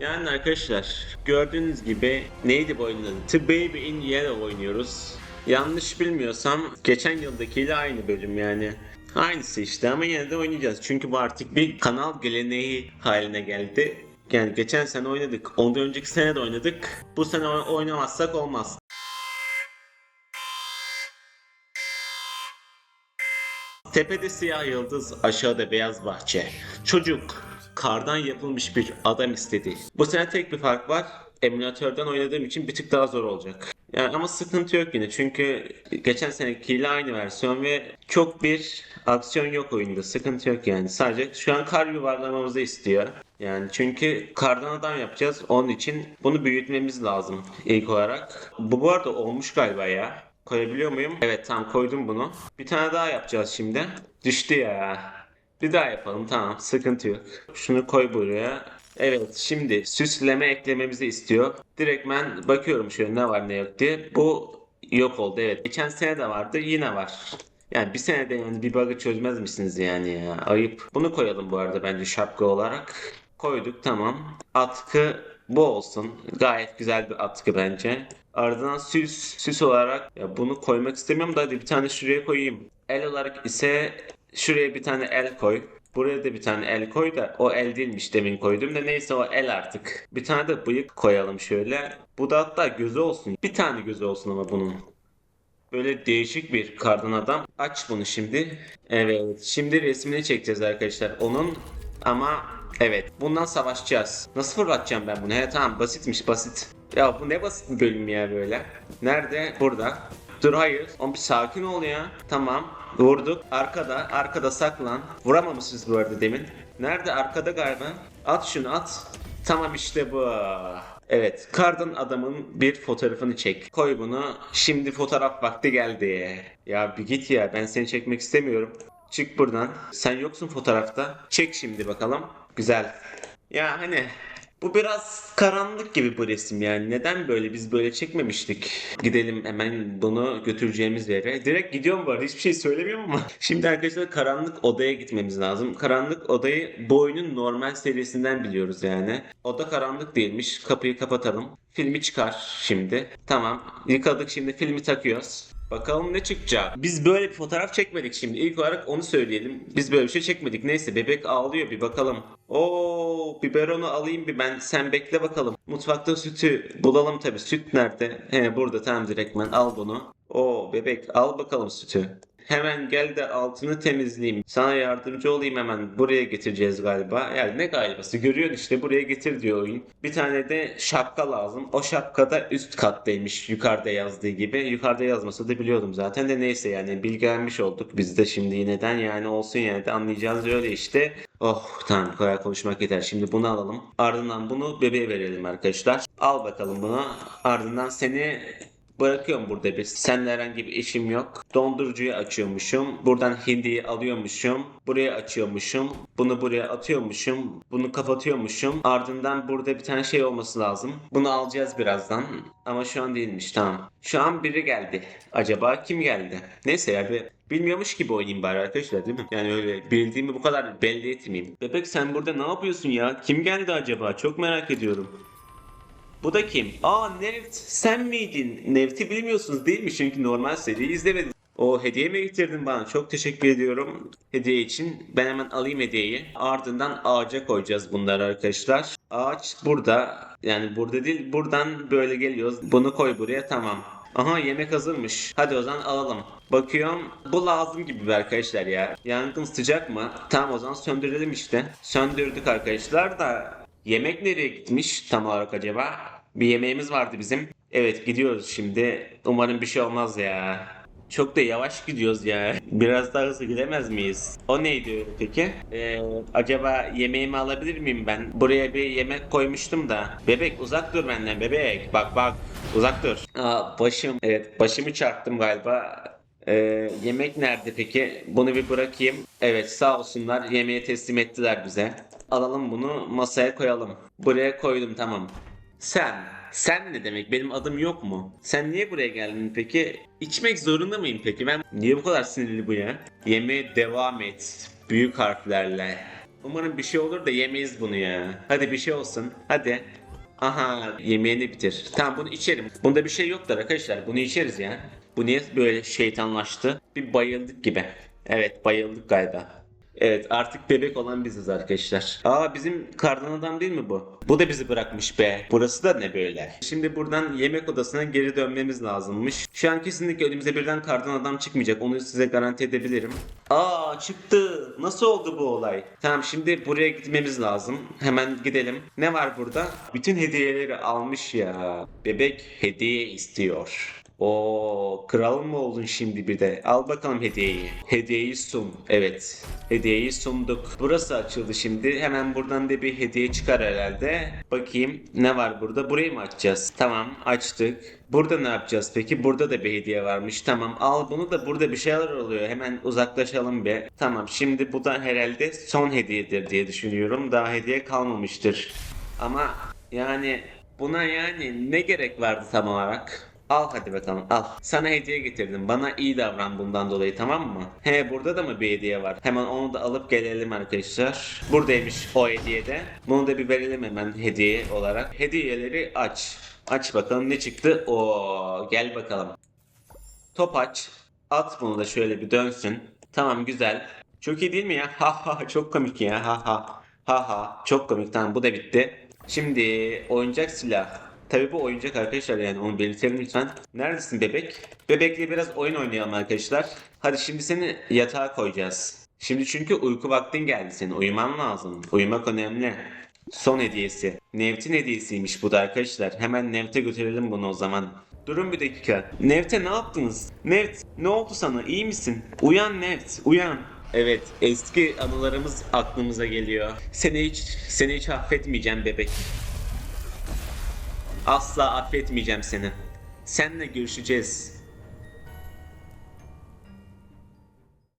Yani arkadaşlar gördüğünüz gibi neydi bu oyunun adı? The Baby in Yellow oynuyoruz. Yanlış bilmiyorsam geçen yıldakiyle aynı bölüm yani. Aynısı işte ama yine de oynayacağız. Çünkü bu artık bir kanal geleneği haline geldi. Yani geçen sene oynadık. Ondan önceki sene de oynadık. Bu sene oy- oynamazsak olmaz. Tepede siyah yıldız, aşağıda beyaz bahçe. Çocuk, kardan yapılmış bir adam istedi. Bu sene tek bir fark var. Emülatörden oynadığım için bir tık daha zor olacak. Yani ama sıkıntı yok yine çünkü geçen senekiyle aynı versiyon ve çok bir aksiyon yok oyunda. Sıkıntı yok yani. Sadece şu an kar yuvarlamamızı istiyor. Yani çünkü kardan adam yapacağız. Onun için bunu büyütmemiz lazım ilk olarak. Bu bu arada olmuş galiba ya. Koyabiliyor muyum? Evet tamam koydum bunu. Bir tane daha yapacağız şimdi. Düştü ya. Bir daha yapalım tamam sıkıntı yok. Şunu koy buraya. Evet şimdi süsleme eklememizi istiyor. Direkt ben bakıyorum şöyle ne var ne yok diye. Bu yok oldu evet. Geçen sene de vardı yine var. Yani bir senede yani bir bug'ı çözmez misiniz yani ya? Ayıp. Bunu koyalım bu arada bence şapka olarak. Koyduk tamam. Atkı bu olsun. Gayet güzel bir atkı bence. Ardından süs, süs olarak ya bunu koymak istemiyorum da hadi bir tane şuraya koyayım. El olarak ise şuraya bir tane el koy. Buraya da bir tane el koy da o el değilmiş demin koydum da neyse o el artık. Bir tane de bıyık koyalım şöyle. Bu da hatta gözü olsun. Bir tane gözü olsun ama bunun. Böyle değişik bir kardan adam. Aç bunu şimdi. Evet. Şimdi resmini çekeceğiz arkadaşlar. Onun ama evet. Bundan savaşacağız. Nasıl fırlatacağım ben bunu? He tamam basitmiş basit. Ya bu ne basit bir bölüm ya böyle. Nerede? Burada. Dur hayır. Oğlum bir sakin ol ya. Tamam. Vurduk. Arkada. Arkada saklan. Vuramamışız bu arada demin. Nerede? Arkada galiba. At şunu at. Tamam işte bu. Evet, kardan adamın bir fotoğrafını çek. Koy bunu. Şimdi fotoğraf vakti geldi. Ya bir git ya, ben seni çekmek istemiyorum. Çık buradan. Sen yoksun fotoğrafta. Çek şimdi bakalım. Güzel. Ya hani bu biraz karanlık gibi bu resim yani. Neden böyle? Biz böyle çekmemiştik. Gidelim hemen bunu götüreceğimiz yere. Direkt gidiyorum bu arada. Hiçbir şey söylemiyorum ama. Şimdi arkadaşlar karanlık odaya gitmemiz lazım. Karanlık odayı bu oyunun normal serisinden biliyoruz yani. Oda karanlık değilmiş. Kapıyı kapatalım. Filmi çıkar şimdi. Tamam. Yıkadık şimdi filmi takıyoruz. Bakalım ne çıkacak. Biz böyle bir fotoğraf çekmedik şimdi. İlk olarak onu söyleyelim. Biz böyle bir şey çekmedik. Neyse bebek ağlıyor bir bakalım. Oo biberonu alayım bir ben. Sen bekle bakalım. Mutfakta sütü bulalım tabi. Süt nerede? He burada tamam direktmen al bunu. Oo bebek al bakalım sütü. Hemen gel de altını temizleyeyim. Sana yardımcı olayım hemen. Buraya getireceğiz galiba. Yani ne galibası? Görüyorsun işte buraya getir diyor oyun. Bir tane de şapka lazım. O şapka da üst kattaymış. Yukarıda yazdığı gibi. Yukarıda yazmasa da biliyordum zaten de neyse yani bilgilenmiş olduk. Biz de şimdi yineden yani olsun yani de anlayacağız öyle işte. Oh tamam kolay konuşmak yeter. Şimdi bunu alalım. Ardından bunu bebeğe verelim arkadaşlar. Al bakalım bunu. Ardından seni Bırakıyorum burada bir. Seninle herhangi bir işim yok. Dondurucuyu açıyormuşum. Buradan hindiyi alıyormuşum. Buraya açıyormuşum. Bunu buraya atıyormuşum. Bunu kapatıyormuşum. Ardından burada bir tane şey olması lazım. Bunu alacağız birazdan. Ama şu an değilmiş tamam. Şu an biri geldi. Acaba kim geldi? Neyse ya bir bilmiyormuş gibi oynayayım bari arkadaşlar değil mi? Yani öyle bildiğimi bu kadar belli etmeyeyim. Bebek sen burada ne yapıyorsun ya? Kim geldi acaba? Çok merak ediyorum. Bu da kim? Aa Nevt sen miydin? Nevt'i bilmiyorsunuz değil mi? Çünkü normal seriyi izlemediniz. O hediye mi getirdin bana? Çok teşekkür ediyorum hediye için. Ben hemen alayım hediyeyi. Ardından ağaca koyacağız bunları arkadaşlar. Ağaç burada. Yani burada değil buradan böyle geliyoruz. Bunu koy buraya tamam. Aha yemek hazırmış. Hadi o zaman alalım. Bakıyorum bu lazım gibi arkadaşlar ya. Yangın sıcak mı? Tamam o zaman söndürelim işte. Söndürdük arkadaşlar da yemek nereye gitmiş tam olarak acaba? Bir yemeğimiz vardı bizim. Evet gidiyoruz şimdi. Umarım bir şey olmaz ya. Çok da yavaş gidiyoruz ya. Biraz daha hızlı gidemez miyiz? O neydi peki? Ee, acaba yemeğimi alabilir miyim ben? Buraya bir yemek koymuştum da. Bebek uzak dur benden bebek. Bak bak uzak dur. Aa, başım. Evet başımı çarptım galiba. Ee, yemek nerede peki? Bunu bir bırakayım. Evet sağ olsunlar yemeği teslim ettiler bize. Alalım bunu masaya koyalım. Buraya koydum tamam. Sen, sen ne demek? Benim adım yok mu? Sen niye buraya geldin peki? İçmek zorunda mıyım peki? Ben niye bu kadar sinirli bu ya? Yemeğe devam et. Büyük harflerle. Umarım bir şey olur da yemeyiz bunu ya. Hadi bir şey olsun. Hadi. Aha yemeğini bitir. Tamam bunu içerim. Bunda bir şey yoktur arkadaşlar. Bunu içeriz ya. Bu niye böyle şeytanlaştı? Bir bayıldık gibi. Evet bayıldık galiba. Evet artık bebek olan biziz arkadaşlar. Aa bizim kardan adam değil mi bu? Bu da bizi bırakmış be. Burası da ne böyle? Şimdi buradan yemek odasına geri dönmemiz lazımmış. Şu an kesinlikle önümüze birden kardan adam çıkmayacak. Onu size garanti edebilirim. Aa çıktı. Nasıl oldu bu olay? Tamam şimdi buraya gitmemiz lazım. Hemen gidelim. Ne var burada? Bütün hediyeleri almış ya. Bebek hediye istiyor. O kral mı oldun şimdi bir de? Al bakalım hediyeyi. Hediyeyi sun. Evet. Hediyeyi sunduk. Burası açıldı şimdi. Hemen buradan da bir hediye çıkar herhalde. Bakayım ne var burada? Burayı mı açacağız? Tamam açtık. Burada ne yapacağız peki? Burada da bir hediye varmış. Tamam al bunu da burada bir şeyler oluyor. Hemen uzaklaşalım bir. Tamam şimdi bu da herhalde son hediyedir diye düşünüyorum. Daha hediye kalmamıştır. Ama yani buna yani ne gerek vardı tam olarak? Al hadi bakalım al. Sana hediye getirdim. Bana iyi davran bundan dolayı tamam mı? He burada da mı bir hediye var? Hemen onu da alıp gelelim arkadaşlar. Buradaymış o hediye de. Bunu da bir verelim hemen hediye olarak. Hediyeleri aç. Aç bakalım ne çıktı? Oo gel bakalım. Top aç. At bunu da şöyle bir dönsün. Tamam güzel. Çok iyi değil mi ya? Ha ha çok komik ya. Ha ha. Ha ha. Çok komik. Tamam bu da bitti. Şimdi oyuncak silah. Tabii bu oyuncak arkadaşlar yani onu belirtelim lütfen. Neredesin bebek? Bebekle biraz oyun oynayalım arkadaşlar. Hadi şimdi seni yatağa koyacağız. Şimdi çünkü uyku vaktin geldi senin. Uyuman lazım. Uyumak önemli. Son hediyesi. Nevt'in hediyesiymiş bu da arkadaşlar. Hemen Nevt'e götürelim bunu o zaman. Durun bir dakika. Nevt'e ne yaptınız? Nevt ne oldu sana? İyi misin? Uyan Nevt, uyan. Evet, eski anılarımız aklımıza geliyor. Seni hiç seni hiç affetmeyeceğim bebek. Asla affetmeyeceğim seni. Seninle görüşeceğiz.